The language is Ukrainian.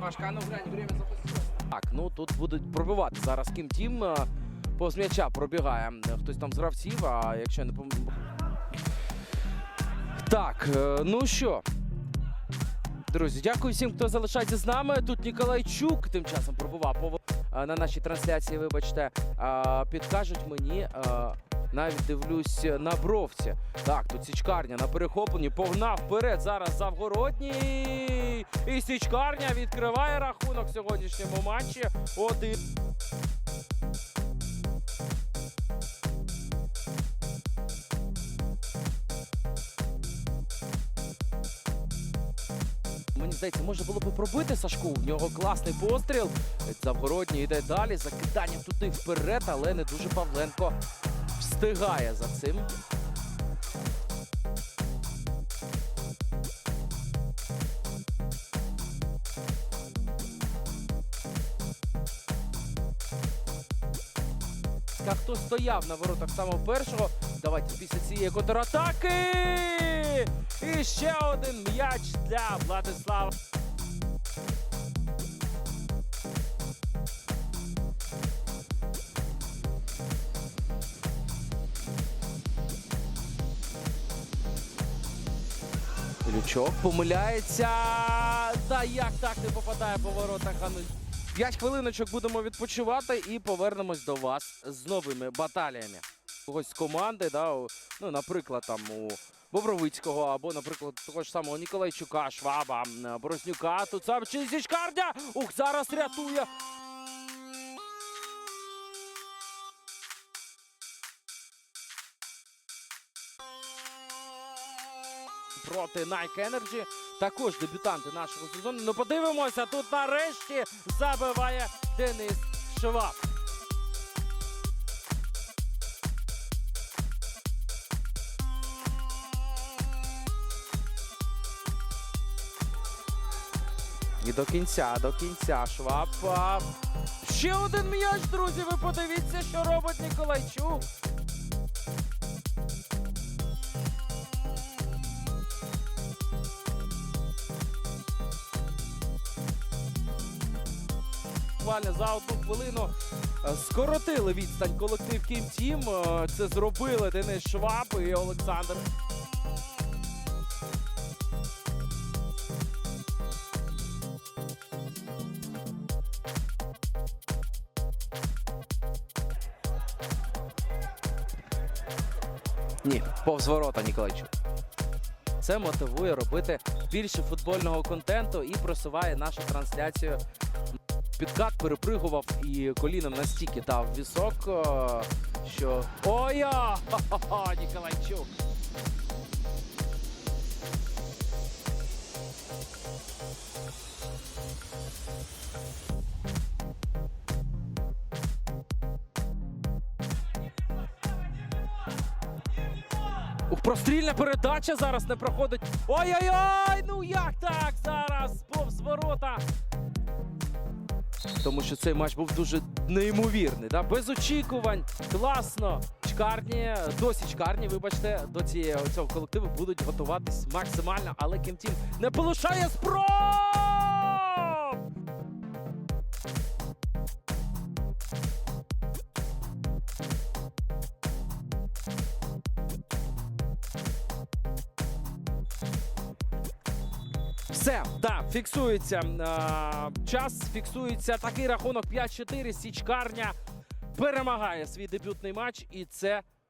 Машка, ну глянь, время запустилось. Так, ну тут будуть пробивати зараз Кім Тім. е, Повз м'яча пробігає хтось там з гравців, а якщо не пом... Так, е, ну що. Друзі, дякую всім, хто залишається з нами. Тут Ніколайчук тим часом пробував е, на нашій трансляції, вибачте, підкажуть мені. Навіть дивлюсь на бровці. Так, тут січкарня на перехопленні. Погнав вперед. Зараз Завгородній. І січкарня відкриває рахунок в сьогоднішньому матчі. Один. Мені здається, можна було б пробити Сашку. В нього класний постріл. Завгородній йде далі. Закидання туди вперед, але не дуже Павленко встигає за цим. Та хто стояв на воротах самого першого? Давайте після цієї контратаки. І ще один м'яч для Владислава. Лючок помиляється. Та як так не попадає по воротах? А ну, П'ять хвилиночок будемо відпочивати і повернемось до вас з новими баталіями. Когось з команди, да, ну, наприклад, там у Бобровицького або, наприклад, того ж самого Ніколайчука, Шваба, Борознюка. Тут сам Чизічкарня. Ух, зараз рятує. Проти Nike Energy. Також дебютанти нашого сезону. Ну подивимося, тут нарешті забиває Денис Шваб. І до кінця, до кінця Шваб. Ще один м'яч, друзі. Ви подивіться, що робить Ніколайчук. Буквально за одну хвилину е, скоротили відстань колектив Кім Тім. Е, Це зробили Денис Шваб і Олександр. Ні, повз ворота Ніколайчук. Це мотивує робити більше футбольного контенту і просуває нашу трансляцію підкат перепригував і коліном настільки дав вісок, е, що. Ха-ха-ха, Ніколайчук! Прострільна передача зараз не проходить. Ой-ой-ой! Ну як так зараз? Повз ворота. Тому що цей матч був дуже неймовірний. Да? Без очікувань. Класно. Чкарні, досі чкарні, вибачте, до цієї цього колективу будуть готуватись максимально, але Кімтін не полишає спроб! Все, да, фіксується а, час, фіксується такий рахунок 5-4. Січкарня перемагає свій дебютний матч, і це